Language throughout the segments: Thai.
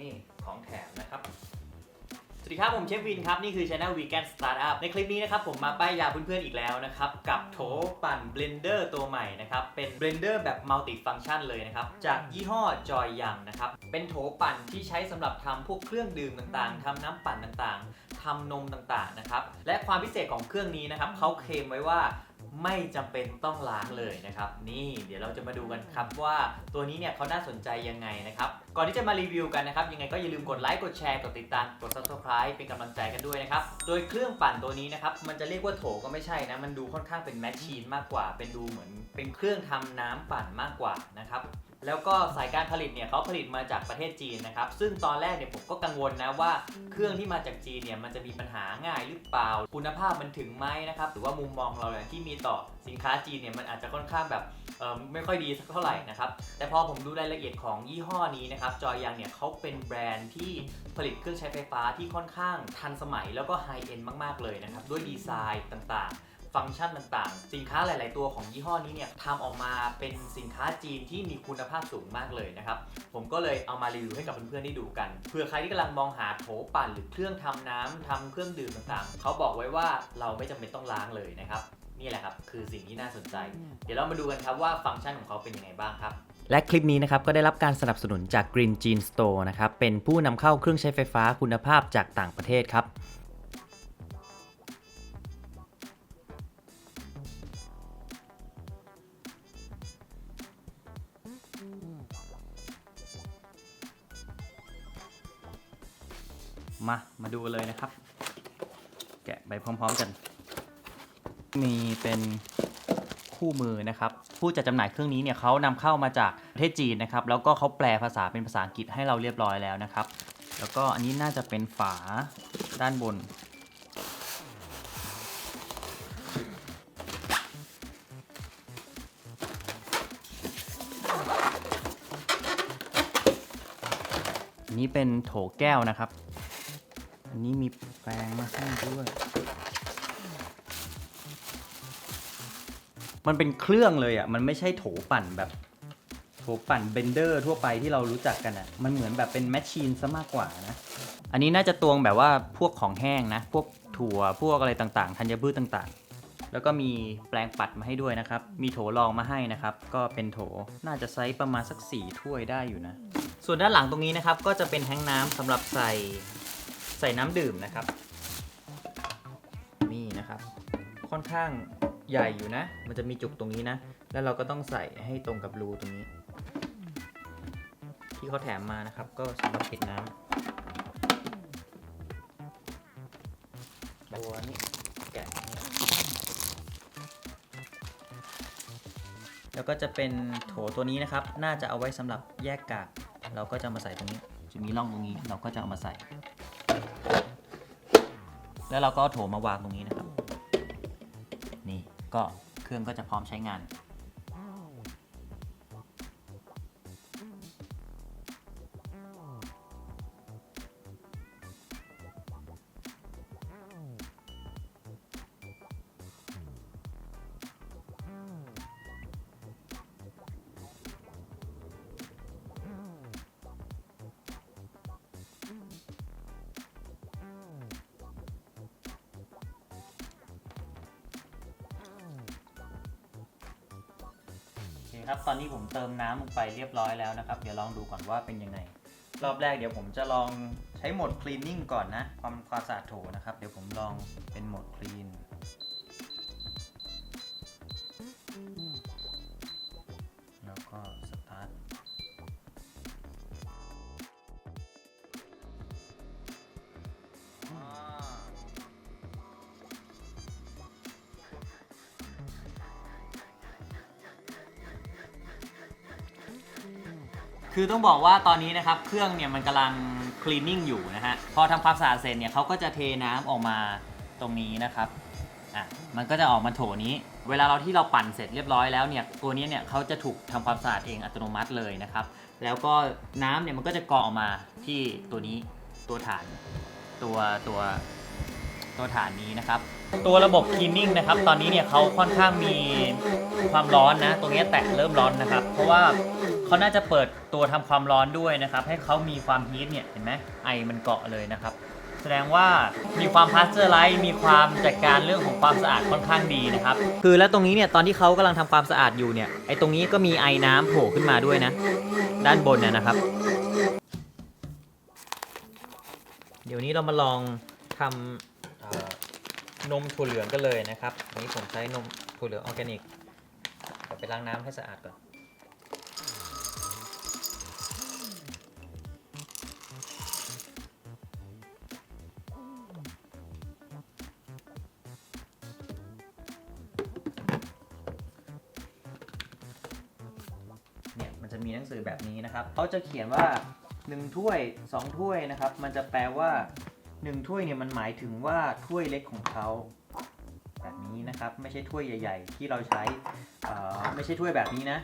นี่ของแถมนะครับสวัสดีครับ ผมเชฟวินครับ นี่คือ Channel Vegan Startup ในคลิปนี้นะครับ ผมมาป้ายยาเพื่อนๆอีกแล้วนะครับ กับโถปั่นเบลนเดอร์ตัวใหม่นะครับ เป็นเบลนเดอร์แบบมัลติฟัง c t ชันเลยนะครับ จากยี่ห้อจอยยังนะครับ เป็นโถปั่นที่ใช้สำหรับทำพวกเครื่องดื่มต่างๆทำน้ำปั่นต่างๆทำนมต่างๆนะครับและความพิเศษของเครื่องนี้นะครับเขาเคลมไว้ว่า ไม่จำเป็นต้องล้างเลยนะครับ นี่เดี๋ยวเราจะมาดูกันครับว่าตัวนี้เนี่ยเขาน่าสนใจยังไงนะครับ ก่อนที่จะมารีวิวกันนะครับ ยังไงก็อย่าลืมกดไลค์กดแชร์กดติดตามกด subscribe เป็นกำลังใจกันด้วยนะครับ โดยเครื่องปั่นตัวนี้นะครับ มันจะเรียกว่าโถก็ไม่ใช่นะ มันดูค่อนข้างเป็นแมชชีนมากกว่า เป็นดูเหมือนเป็นเครื่องทำน้ำปั่นมากกว่านะครับ แล้วก็สายการผลิตเนี่ยเขาผลิตมาจากประเทศจีนนะครับ ซึ่งตอนแรกเนี่ยผมก็กังวลนะว่าเครื่องที่มาจากจีนเนี่ยมันจะมีปัญหาง่ายหรือเปล่า คุณภาพมันถึงไหมนะครับ หรือว่ามุมมองเราเนี่ยที่มีต่อสินค้าจีนเนี่ยมันอาจจะค่อนข้างแบบไม่ค่อยดีสักเท่าไหร่นะครับ แต่พอผมดูรายละเอียดของยี่ห้อนี้นะครับ จอยยังเนี่ยเขาเป็นแบรนด์ที่ผลิตเครื่องใช้ไฟฟ้าที่ค่อนข้างทันสมัยแล้วก็ไฮเอ็นมาก ๆ เลยนะครับ ด้วยดีไซน์ต่างๆ ฟังก์ชันต่างๆ สินค้าหลาย ๆ ตัวของยี่ห้อนี้เนี่ยทำออกมาเป็นสินค้าจีนที่มีคุณภาพสูงมากเลยนะครับ ผมก็เลยเอามารีวิวให้กับเพื่อนๆได้ดูกันเผื่อใครที่กำลังมองหาโถปั่นหรือเครื่องทำน้ำทำเครื่องดื่มต่างๆ เขาบอกไว้ว่าเราไม่จำเป็นต้องล้างเลยนะครับนี่แหละครับคือสิ่งที่น่าสนใจ เดี๋ยวเรามาดูกันครับว่าฟังก์ชันของเขาเป็นยังไงบ้างครับและคลิปนี้นะครับก็ได้รับการสนับสนุนจาก Green Jean Store นะครับเป็นผู้นำเข้าเครื่องใช้ไฟฟ้าคุณภาพจากต่างประเทศครับ มา มาดูกันเลยนะครับ แกะไปพร้อมๆกัน มีเป็นคู่มือนะครับ ผู้จัดจำหน่ายเครื่องนี้เนี่ยเขานำเข้ามาจากประเทศจีนนะครับ แล้วก็เขาแปลภาษาเป็นภาษาอังกฤษให้เราเรียบร้อยแล้วนะครับ แล้วก็อันนี้น่าจะเป็นฝาด้านบนอันนี้เป็นโถแก้วนะครับ อันนี้มีแปรงมาให้ด้วย มันเป็นเครื่องเลยอะ มันไม่ใช่โถปั่นแบบโถปั่นเบนเดอร์ทั่วไปที่เรารู้จักกันอะ มันเหมือนแบบเป็นแมชชีนซะมากกว่านะ อันนี้น่าจะตวงแบบว่าพวกของแห้งนะ พวกถั่ว พวกอะไรต่างๆ ธัญพืชต่างๆ แล้วก็มีแปลงปัดมาให้ด้วยนะครับ มีโถรองมาให้นะครับ ก็เป็นโถ น่าจะไซส์ประมาณสักสี่ถ้วยได้อยู่นะ ส่วนด้านหลังตรงนี้นะครับ ก็จะเป็นแทงน้ำสำหรับใส่ ใส่น้ำดื่มนะครับ นี่นะครับ ค่อนข้างใหญ่อยู่นะ มันจะมีจุกตรงนี้นะ แล้วเราก็ต้องใส่ให้ตรงกับรูตรงนี้ ที่เขาแถมมานะครับ ก็สำหรับปิดน้ำตัวนี้แกะแล้วก็จะเป็นโถตัวนี้นะครับ น่าจะเอาไว้สำหรับแยกกาก เราก็จะมาใส่ตรงนี้ จะมีร่องตรงนี้ เราก็จะเอามาใส่ แล้วเราก็โถมาวางตรงนี้นะครับ นี่ก็เครื่องก็จะพร้อมใช้งาน ครับ ตอนนี้ผมเติมน้ำลงไปเรียบร้อยแล้วนะครับ เดี๋ยวลองดูก่อนว่าเป็นยังไง รอบแรกเดี๋ยวผมจะลองใช้โหมด cleaning ก่อนนะความความสะอาดโถนะครับ เดี๋ยวผมลองเป็นโหมด clean คือต้องบอกว่าตอนนี้นะครับเครื่องเนี่ยมันกำลัง cleaning อยู่นะฮะพอทำความสะอาดเสร็จเนี่ยเขาก็จะเทน้ำออกมาตรงนี้นะครับอะมันก็จะออกมาโถนี้ เวลาเราที่เราปั่นเสร็จเรียบร้อยแล้วเนี่ยตัวนี้เนี่ยเขาจะถูกทำความสะอาดเองอัตโนมัติเลยนะครับ แล้วก็น้ำเนี่ยมันก็จะกรองออกมาที่ตัวนี้ตัวฐาน ตัวตัวตัวฐานนี้นะครับ ตัวระบบ cleaning นะครับ ตอนนี้เนี่ยเขาค่อนข้างมีความร้อนนะ ตรงนี้แตะเริ่มร้อนนะครับ เพราะว่า เขาน่าจะเปิดตัวทำความร้อนด้วยนะครับ ให้เขามีความฮีทเนี่ยเห็นไหมไอมันเกาะเลยนะครับ แสดงว่ามีความพาสเจอร์ไลท์มีความจัดการเรื่องของความสะอาดค่อนข้างดีนะครับ คือแล้วตรงนี้เนี่ยตอนที่เขากำลังทำความสะอาดอยู่เนี่ยไอตรงนี้ก็มีไอน้ำโผล่ขึ้นมาด้วยนะ ด้านบนน่ะนะครับ เดี๋ยวนี้เรามาลองทำนมถั่วเหลืองกันเลยนะครับอันนี้ผมใช้นมถั่วเหลืองออร์แกนิกเดี๋ยวไปล้างน้ำให้สะอาดก่อน จะมีหนังสือแบบนี้นะครับเขาจะเขียนว่า 1 ถ้วย 2 ถ้วยนะครับ มันจะแปลว่า 1 ถ้วยเนี่ยมันหมายถึงว่าถ้วยเล็กของเขาแบบนี้นะครับ ไม่ใช่ถ้วยใหญ่ ๆ ที่เราใช้อ่อไม่ใช่ถ้วยแบบนี้นะ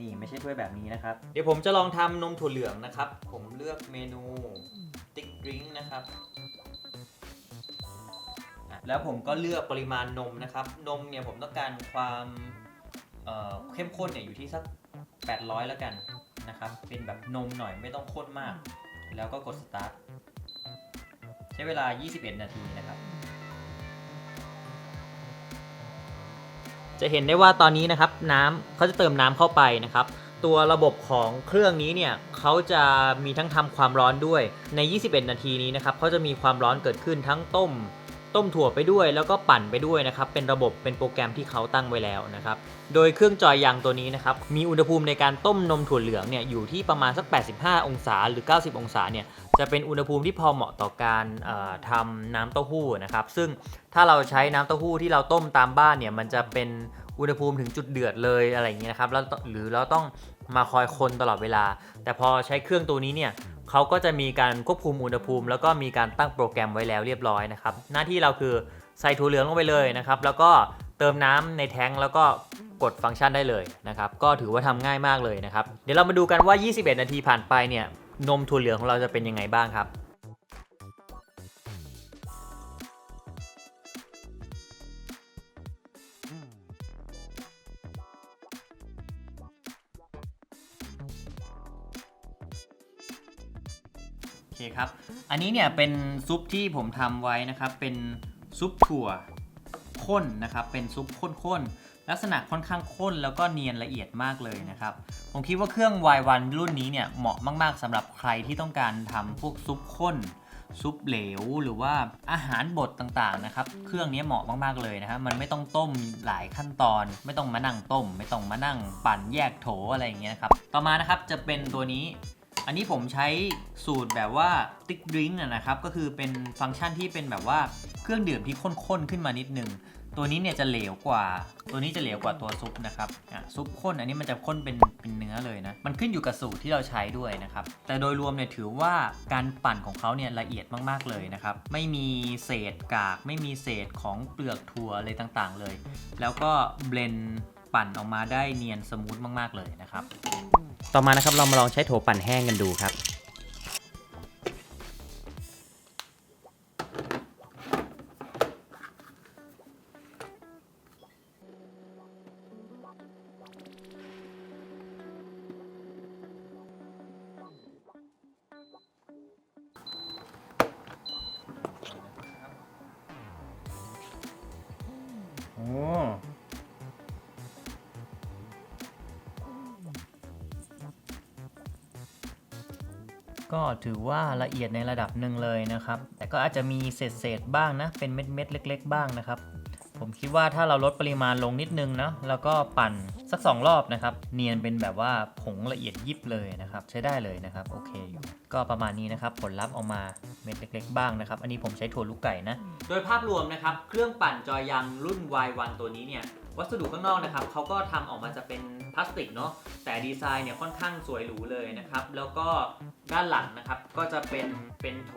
นี่ไม่ใช่ถ้วยแบบนี้นะครับ เดี๋ยวผมจะลองทำนมถั่วเหลืองนะครับ ผมเลือกเมนูติ๊กดริงนะครับแล้วผมก็เลือกปริมาณนมนะครับ นมเนี่ยผมต้องการความเอ่อเข้มข้นเนี่ยอยู่ที่สัก 800 แล้วกันนะครับ เป็นแบบนมหน่อยไม่ต้องข้นมาก แล้วก็กดสตาร์ท ใช้เวลา 21 นาทีนะครับ จะเห็นได้ว่าตอนนี้นะครับน้ำเขาจะเติมน้ำเข้าไปนะครับ ตัวระบบของเครื่องนี้เนี่ยเขาจะมีทั้งทำความร้อนด้วยใน 21 นาทีนี้นะครับเขาจะมีความร้อนเกิดขึ้นทั้งต้ม ต้มถั่วไปด้วยแล้วก็ปั่นไปด้วยนะครับเป็นระบบเป็นโปรแกรมที่เขาตั้งไว้แล้วนะครับโดยเครื่องจอยยางตัวนี้นะครับมีอุณหภูมิในการต้มนมถั่วเหลืองเนี่ยอยู่ที่ประมาณสัก 85 องศาหรือ 90 องศาเนี่ยจะเป็นอุณหภูมิที่พอเหมาะต่อการทำน้ำเต้าหู้นะครับซึ่งถ้าเราใช้น้ำเต้าหู้ที่เราต้มตามบ้านเนี่ยมันจะเป็นอุณหภูมิถึงจุดเดือดเลยอะไรอย่างเงี้ยนะครับแล้วหรือเราต้องมาคอยคนตลอดเวลา แต่พอใช้เครื่องตัวนี้เนี่ย เขาก็จะมีการควบคุมอุณหภูมิ แล้วก็มีการตั้งโปรแกรมไว้แล้วเรียบร้อยนะครับ หน้าที่เราคือใส่ถั่วเหลืองลงไปเลยนะครับ แล้วก็เติมน้ำในแท้งแล้วก็กดฟังก์ชันได้เลยนะครับ ก็ถือว่าทำง่ายมากเลยนะครับ เดี๋ยวเรามาดูกันว่า 21 นาทีผ่านไปเนี่ย นมถั่วเหลืองของเราจะเป็นยังไงบ้างครับ อันนี้เนี่ยเป็นซุปที่ผมทำไว้นะครับ เป็นซุปถั่วข้นนะครับ เป็นซุปข้นๆลักษณะค่อนข้างข้นแล้วก็เนียนละเอียดมากเลยนะครับ ผมคิดว่าเครื่อง Y1 รุ่นนี้เนี่ยเหมาะมาก ๆสำหรับใครที่ต้องการทำพวกซุปข้นซุปเหลวหรือว่าอาหารบดต่างๆนะครับ เครื่องนี้เหมาะมากๆเลยนะครับมันไม่ต้องต้มหลายขั้นตอน ไม่ต้องมานั่งต้ม ไม่ต้องมานั่งปั่นแยกโถอะไรอย่างเงี้ยนะครับ ต่อมานะครับจะเป็นตัวนี้ อันนี้ผมใช้สูตรแบบว่าติ๊กดริงก์นะครับ ก็คือเป็นฟังก์ชันที่เป็นแบบว่าเครื่องดื่มที่ข้นๆขึ้นมานิดนึง ตัวนี้เนี่ยจะเหลวกว่า ตัวนี้จะเหลวกว่าตัวซุปนะครับอะซุปข้นอันนี้มันจะข้นเป็นเป็นเนื้อเลยนะ มันขึ้นอยู่กับสูตรที่เราใช้ด้วยนะครับ แต่โดยรวมเนี่ยถือว่าการปั่นของเขาเนี่ยละเอียดมากๆเลยนะครับ ไม่มีเศษกาก ไม่มีเศษของเปลือกถั่วอะไรต่างๆเลย แล้วก็เบลนปั่นออกมาได้เนียนสมูทมากๆเลยนะครับ ต่อมานะครับเรามาลองใช้โถปั่นแห้งกันดูครับ ก็ถือว่าละเอียดในระดับหนึ่งเลยนะครับ แต่ก็อาจจะมีเศษๆบ้างนะ เป็นเม็ดๆเล็ก ๆ บ้างนะครับ ผมคิดว่าถ้าเราลดปริมาณลงนิดนึงนะแล้วก็ปั่นสัก 2 รอบนะครับ เนียนเป็นแบบว่าผงละเอียดยิบเลยนะครับ ใช้ได้เลยนะครับ โอเคอยู่ ก็ประมาณนี้นะครับ ผลลัพธ์ออกมาเม็ดเล็ก ๆ บ้างนะครับ อันนี้ผมใช้ถั่วลูกไก่นะ โดยภาพรวมนะครับ เครื่องปั่นจอยังรุ่น Y1 ตัวนี้เนี่ย วัสดุข้างนอกนะครับเขาก็ทำออกมาจะเป็นพลาสติกเนาะแต่ดีไซน์เนี่ยค่อนข้างสวยหรูเลยนะครับ แล้วก็ด้านหลังนะครับก็จะเป็นเป็นโถ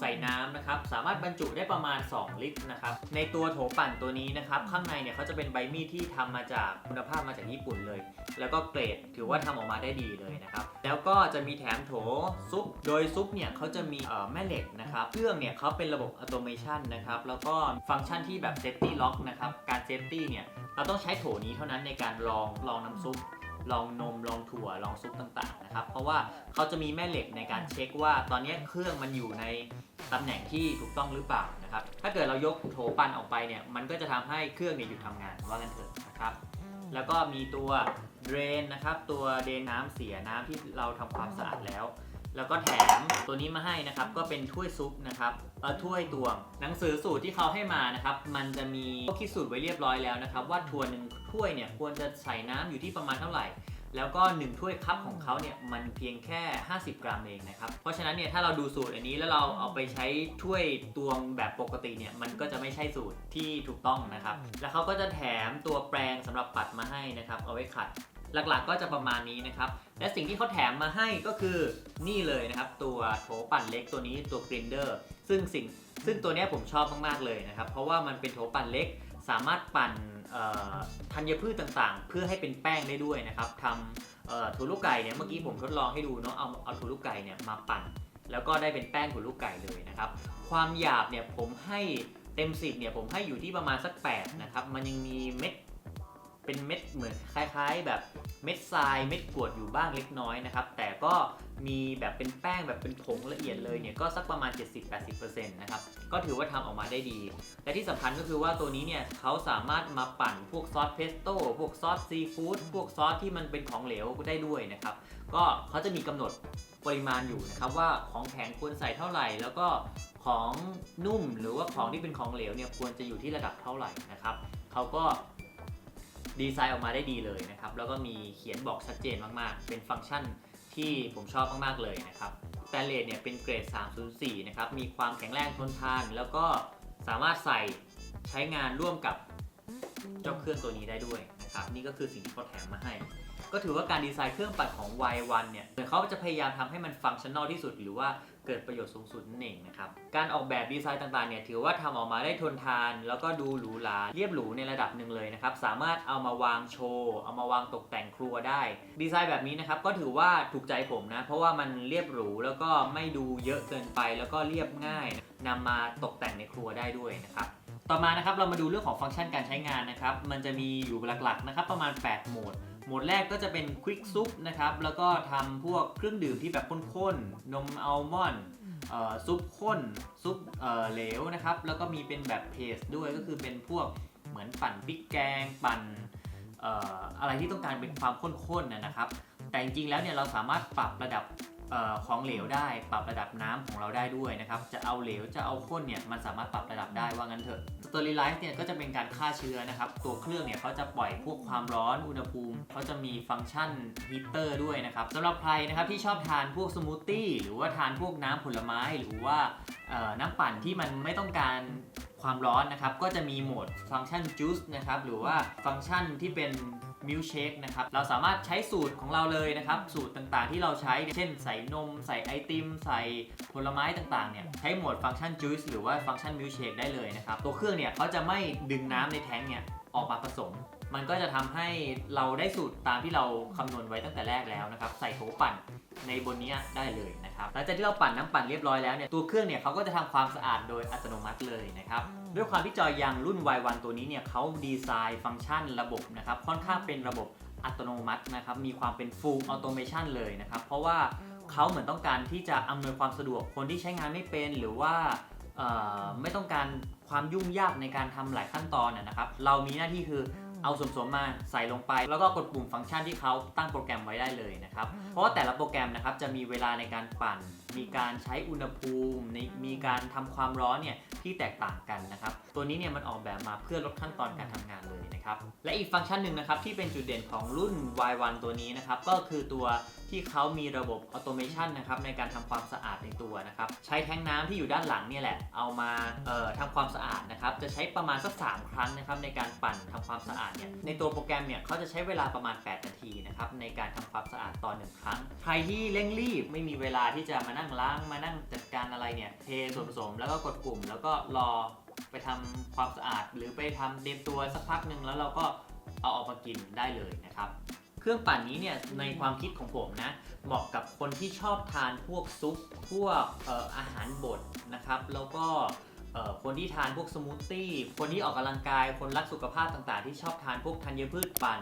ใส่น้ำนะครับ สามารถบรรจุได้ประมาณ 2 ลิตรนะครับ ในตัวโถปั่นตัวนี้นะครับ ข้างในเนี่ยเขาจะเป็นใบมีดที่ทำมาจากคุณภาพมาจากญี่ปุ่นเลย แล้วก็เกรดถือว่าทำออกมาได้ดีเลยนะครับ แล้วก็จะมีแถมโถซุป โดยซุปเนี่ยเขาจะมีแม่เหล็กนะครับ เครื่องเนี่ยเขาเป็นระบบอัตโนมัตินะครับ แล้วก็ฟังก์ชันที่แบบเซฟตี้ล็อกนะครับ การเซฟตี้เนี่ย เราต้องใช้โถนี้เท่านั้นในการลองลองน้ำซุป ลองนมลองถั่วลองซุปต่างๆนะครับเพราะว่าเขาจะมีแม่เหล็กในการเช็คว่า ตอนนี้เครื่องมันอยู่ในตำแหน่งที่ถูกต้องหรือเปล่านะครับถ้าเกิดเรายกโถปั่นออกไปเนี่ยมันก็จะทำให้เครื่องเนี่ยหยุดทำงานว่ากันเถอะนะครับแล้วก็มีตัวเดรนนะครับตัวเดรนน้ำเสียน้ำที่เราทำความสะอาดแล้ว แล้วก็แถมตัวนี้มาให้นะครับ ก็เป็นถ้วยซุปนะครับเออถ้วยตวง หนังสือสูตรที่เขาให้มานะครับ มันจะมีคิดสูตรไว้เรียบร้อยแล้วนะครับ ว่าถ้วหนึ่งถ้วยเนี่ยควรจะใส่น้ำอยู่ที่ประมาณเท่าไหร่ แล้วก็ 1 ถ้วยคัพของเขาเนี่ยมันเพียงแค่ 50 กรัมเองนะครับ เพราะฉะนั้นเนี่ยถ้าเราดูสูตรอันนี้แล้วเราเอาไปใช้ถ้วยตวงแบบปกติเนี่ยมันก็จะไม่ใช่สูตรที่ถูกต้องนะครับ แล้วเขาก็จะแถมตัวแปรงสำหรับปัดมาให้นะครับ เอาไว้ขัด หลักๆก็จะประมาณนี้นะครับ และสิ่งที่เขาแถมมาให้ก็คือนี่เลยนะครับ ตัวโถปั่นเล็กตัวนี้ตัวกรินเดอร์ซึ่งสิ่งซึ่งตัวนี้ผมชอบมากๆเลยนะครับ เพราะว่ามันเป็นโถปั่นเล็กสามารถปั่นธัญพืชต่างๆ เพื่อให้เป็นแป้งได้ด้วยนะครับทำถั่วลูกไก่เนี่ยเมื่อกี้ผมทดลองให้ดูเนาะเอาเอาถั่วลูกไก่เนี่ยมาปั่น แล้วก็ได้เป็นแป้งถั่วลูกไก่เลยนะครับ ความหยาบเนี่ยผมให้เต็ม10เนี่ยผมให้อยู่ที่ประมาณสัก8นะครับมันยังมีเม็ด เป็นเม็ดเหมือนคล้ายๆ แบบเม็ดทรายเม็ดกรวดอยู่บ้างเล็กน้อยนะครับ แต่ก็มีแบบเป็นแป้งแบบเป็นผงละเอียดเลยเนี่ยก็สักประมาณ 70-80%นะครับก็ถือว่าทำออกมาได้ดี และที่สำคัญก็คือว่าตัวนี้เนี่ยเขาสามารถมาปั่นพวกซอสเพสโต้พวกซอสซีฟู้ดพวกซอสที่มันเป็นของเหลวได้ด้วยนะครับ ก็เขาจะมีกำหนดปริมาณอยู่นะครับว่าของแข็งควรใส่เท่าไหร่ แล้วก็ของนุ่มหรือว่าของที่เป็นของเหลวเนี่ยควรจะอยู่ที่ระดับเท่าไหร่นะครับเขาก็ ดีไซน์ออกมาได้ดีเลยนะครับ แล้วก็มีเขียนบอกชัดเจนมากๆ เป็นฟังก์ชันที่ผมชอบมากๆเลยนะครับสแตนเลสเนี่ยเป็นเกรด 304 นะครับ มีความแข็งแรงทนทาน แล้วก็สามารถใส่ใช้งานร่วมกับเจ้าเครื่องตัวนี้ได้ด้วยนะครับ นี่ก็คือสิ่งที่เขาแถมมาให้ ก็ถือว่าการดีไซน์เครื่องปั่นของ Y1 เนี่ยเหมือนเขาจะพยายามทำให้มันฟังชั่นแนลที่สุด หรือว่าเกิดประโยชน์สูงสุดนั่นเองนะครับ การออกแบบดีไซน์ต่างๆเนี่ยถือว่าทำออกมาได้ทนทาน แล้วก็ดูหรูหราเรียบหรูในระดับหนึ่งเลยนะครับ สามารถเอามาวางโชว์ เอามาวางตกแต่งครัวได้ ดีไซน์แบบนี้นะครับก็ถือว่าถูกใจผมนะ เพราะว่ามันเรียบหรูแล้วก็ไม่ดูเยอะเกินไปแล้วก็เรียบง่ายนำมาตกแต่งในครัวได้ด้วยนะครับต่อมานะครับเรามาดูเรื่องของฟังก์ชันการใช้งานนะครับ มันจะมีอยู่หลักๆนะครับประมาณ 8 โหมดโหมดแรกก็จะเป็นควิกซุปนะครับ แล้วก็ทำพวกเครื่องดื่มที่แบบข้นๆ นมอัลมอนด์ซุปข้น ซุปเหลวนะครับ แล้วก็มีเป็นแบบเพสด้วยก็คือเป็นพวกเหมือนปั่นพริกแกง ปั่นอะไรที่ต้องการเป็นความข้นๆนะครับ แต่จริงๆแล้วเนี่ยเราสามารถปรับระดับ ของเหลวได้ปรับระดับน้ำของเราได้ด้วยนะครับจะเอาเหลวจะเอาข้นเนี่ยมันสามารถปรับระดับได้ว่างั้นเถอะ Sterilize เนี่ยก็จะเป็นการฆ่าเชื้อนะครับตัวเครื่องเนี่ยเขาจะปล่อยพวกความร้อนอุณหภูมิเขาจะมีฟังก์ชันฮีเตอร์ด้วยนะครับสำหรับใครนะครับที่ชอบทานพวกสมูทตี้หรือว่าทานพวกน้ำผลไม้หรือว่าน้ำปั่นที่มันไม่ต้องการความร้อนนะครับก็จะมีโหมดฟังก์ชัน juice นะครับหรือว่าฟังก์ชันที่เป็น มิลเชคนะครับ เราสามารถใช้สูตรของเราเลยนะครับ สูตรต่างๆที่เราใช้ เช่นใส่นม ใส่ไอติม ใส่ผลไม้ต่างๆเนี่ย ใช้โหมดฟังก์ชัน juice หรือว่าฟังก์ชันมิลเชคได้เลยนะครับ ตัวเครื่องเนี่ยเขาจะไม่ดึงน้ำในแท้งเนี่ยออกมาผสม มันก็จะทำให้เราได้สูตรตามที่เราคำนวณไว้ตั้งแต่แรกแล้วนะครับ ใส่โถปั่นในบนนี้ได้เลยนะครับ หลังจากที่เราปั่นน้ำปั่นเรียบร้อยแล้วเนี่ยตัวเครื่องเนี่ยเขาก็จะทำความสะอาดโดยอัตโนมัติเลยนะครับด้วยความที่จอยางรุ่น Y1 ตัวนี้เนี่ยเขาดีไซน์ฟังก์ชันระบบนะครับค่อนข้างเป็นระบบอัตโนมัตินะครับมีความเป็น full automation เลยนะครับเพราะว่าเขาเหมือนต้องการที่จะอำนวยความสะดวกคนที่ใช้งานไม่เป็นหรือว่าไม่ต้องการความยุ่งยากในการทำหลายขั้นตอนนะนะครับ เรามีหน้าที่คือ เอาส่วนผสมมาใส่ลงไป แล้วก็กดปุ่มฟังก์ชันที่เขาตั้งโปรแกรมไว้ได้เลยนะครับ เพราะว่าแต่ละโปรแกรมนะครับจะมีเวลาในการปั่นมีการใช้อุณหภูมิในมีการทำความร้อนเนี่ยที่แตกต่างกันนะครับ ตัวนี้เนี่ยมันออกแบบมาเพื่อลดขั้นตอนการทำงานเลยนะครับ และอีกฟังก์ชันหนึ่งนะครับที่เป็นจุดเด่นของรุ่น Y1 ตัวนี้นะครับ ก็คือตัวที่เขามีระบบออโตเมชันนะครับในการทำความสะอาดในตัวนะครับ ใช้แท้งน้ำที่อยู่ด้านหลังเนี่ยแหละ เอามาเอ่อทำความสะอาดนะครับ จะใช้ประมาณสัก3ครั้งนะครับในการปั่นทำความสะอาดเนี่ยในตัวโปรแกรมเนี่ยเขาจะใช้เวลาประมาณ 8 นาทีนะครับในการทำความสะอาดต่อหนึ่งครั้ง ใครที่เร่งรีบไม่มีเวลาที่จะมานั่งล้างมานั่งจัดการอะไรเนี่ยเทส่วนผสมแล้วก็กดปุ่ม แล้วก็รอไปทำความสะอาด หรือไปทำเตรียมตัวสักพักหนึ่งแล้วเราก็เอาออกมากินได้เลยนะครับ เครื่องปั่นนี้เนี่ยในความคิดของผมนะ เหมาะกับคนที่ชอบทานพวกซุปพวกอออาหารบดนะครับ แล้วก็คนที่ทานพวกสมูทตี้ คนที่ออกกำลังกาย คนรักสุขภาพต่างๆ ที่ชอบทานพวกธัญพืชปั่น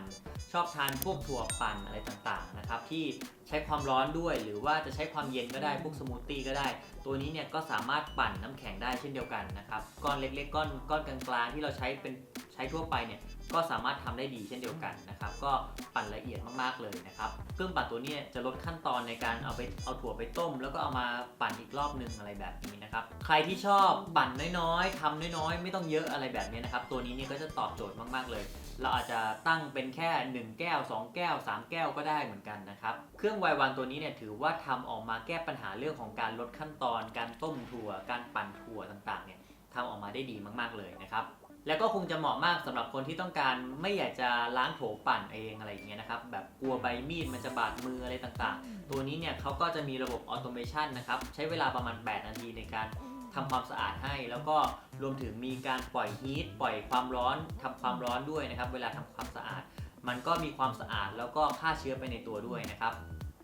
ชอบทานพวกถั่วปั่นอะไรต่างๆนะครับที่ ใช้ความร้อนด้วย หรือว่าจะใช้ความเย็นก็ได้พวกสมูทตี้ก็ได้ ตัวนี้เนี่ยก็สามารถปั่นน้ำแข็งได้เช่นเดียวกันนะครับก้อนเล็กๆก้อนก้อนกลางๆที่เราใช้เป็นใช้ทั่วไปเนี่ยก็สามารถทำได้ดีเช่นเดียวกันนะครับ ก็ปั่นละเอียดมากๆเลยนะครับ เครื่องปั่นตัวเนี้จะลดขั้นตอนในการเอาไปเอาถั่วไปต้ม แล้วก็เอามาปั่นอีกรอบหนึงอะไรแบบนี้นะครับ ใครที่ชอบปั่นน้อยๆทำน้อยๆ ไม่ต้องเยอะอะไรแบบนี้นะครับ ตัวนี้เนี่ยก็จะตอบโจทย์มากๆเลย เราอาจจะตั้งเป็นแค่ 1 แก้ว 2 แก้ว 3 แก้วก็ได้เหมือนกันนะครับ เครื่องไววันตัวนี้เนี่ยถือว่าทำออกมาแก้ปัญหาเรื่องของการลดขั้นตอน การต้มถั่ว การปั่นถั่วต่างๆเนี่ยทำออกมาได้ดีมากๆเลยนะครับแล้วก็คงจะเหมาะมากสำหรับคนที่ต้องการไม่อยากจะล้างโถปั่นเองอะไรอย่างเงี้ยนะครับแบบกลัวใบมีดมันจะบาดมืออะไรต่างๆ ตัวนี้เนี่ยเขาก็จะมีระบบออโตเมชันนะครับใช้เวลาประมาณ 8 นาทีในการทำความสะอาดให้ แล้วก็รวมถึงมีการปล่อยฮีทปล่อยความร้อนทำความร้อนด้วยนะครับ เวลาทำความสะอาด มันก็มีความสะอาดแล้วก็ฆ่าเชื้อไปในตัวด้วยนะครับ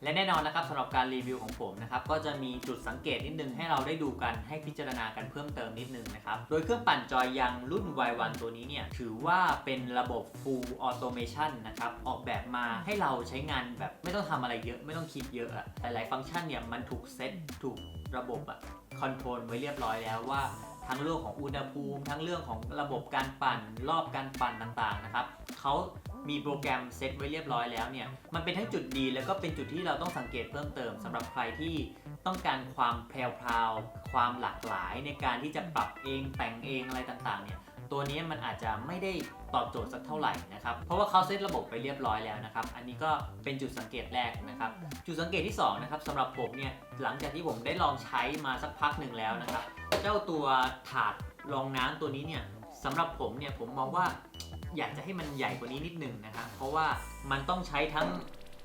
และแน่นอนนะครับสำหรับการรีวิวของผมนะครับก็จะมีจุดสังเกตนิดนึงให้เราได้ดูกันให้พิจารณากันเพิ่มเติมนิดนึงนะครับ โดยเครื่องปั่นจอยยังรุ่น Y1 ตัวนี้เนี่ยถือว่าเป็นระบบ Full Automation นะครับออกแบบมาให้เราใช้งานแบบไม่ต้องทำอะไรเยอะไม่ต้องคิดเยอะอะหลาย ๆ ฟังก์ชันเนี่ยมันถูกเซตถูกระบบอะคอนโทรลไว้เรียบร้อยแล้วว่าทั้งเรื่องของอุณหภูมิ ทั้งเรื่องของระบบการปั่นรอบการปั่นต่างๆนะครับเขา มีโปรแกรมเซตไว้เรียบร้อยแล้วเนี่ยมันเป็นทั้งจุดดีแล้วก็เป็นจุดที่เราต้องสังเกตเพิ่มเติมสำหรับใครที่ต้องการความแพรวๆความหลากหลายในการที่จะปรับเองแต่งเองอะไรต่างๆเนี่ยตัวนี้มันอาจจะไม่ได้ตอบโจทย์สักเท่าไหร่นะครับ เพราะว่าเขาเซตระบบไปเรียบร้อยแล้วนะครับ อันนี้ก็เป็นจุดสังเกตแรกนะครับ จุดสังเกตที่2นะครับสำหรับผมเนี่ยหลังจากที่ผมได้ลองใช้มาสักพักหนึ่งแล้วนะครับ เจ้าตัวถาดรองน้ำตัวนี้เนี่ยสำหรับผมเนี่ยผมมองว่า อยากจะให้มันใหญ่กว่านี้นิดนึงนะครับเพราะว่ามันต้องใช้ทั้ง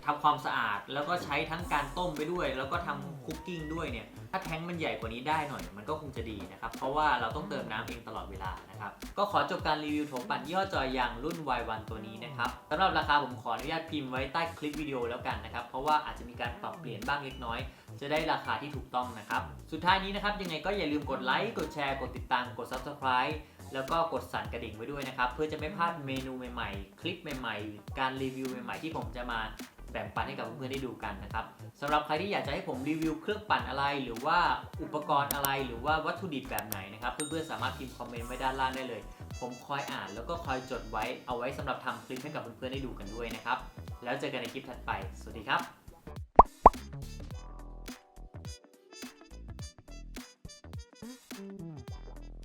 ทำความสะอาด แล้วก็ใช้ทั้งการต้มไปด้วย แล้วก็ทำคุกกิ้งด้วยเนี่ยถ้าแท้งมันใหญ่กว่านี้ได้หน่อย มันก็คงจะดีนะครับ เพราะว่าเราต้องเติมน้ำเองตลอดเวลานะครับ ก็ขอจบการรีวิวโถปั่นยี่ห้อจอยยังรุ่น Y1 ตัวนี้นะครับสำหรับราคาผมขออนุญาตพิมพ์ไว้ใต้คลิปวิดีโอแล้วกันนะครับ เพราะว่าอาจจะมีการปรับเปลี่ยนบ้างเล็กน้อย จะได้ราคาที่ถูกต้องนะครับ สุดท้ายนี้นะครับยังไงก็อย่าลืมกดไลค์กดแชร์กดติดตามกด Subscribe แล้วก็กดสั่นกระดิ่งไว้ด้วยนะครับ เพื่อจะไม่พลาดเมนูใหม่ๆ คลิปใหม่ๆ การรีวิวใหม่ๆ ที่ผมจะมาแบ่งปันให้กับเพื่อนๆได้ดูกันนะครับสำหรับใครที่อยากจะให้ผมรีวิวเครื่องปั่นอะไร หรือว่าอุปกรณ์อะไรหรือว่าวัตถุดิบแบบไหนนะครับ เพื่อนๆสามารถพิมพ์คอมเมนต์ไว้ด้านล่างได้เลย ผมคอยอ่านแล้วก็คอยจดไว้เอาไว้สำหรับทำคลิปให้กับเพื่อนๆได้ดูกันด้วยนะครับแล้วเจอกันในคลิปถัดไป สวัสดีครับ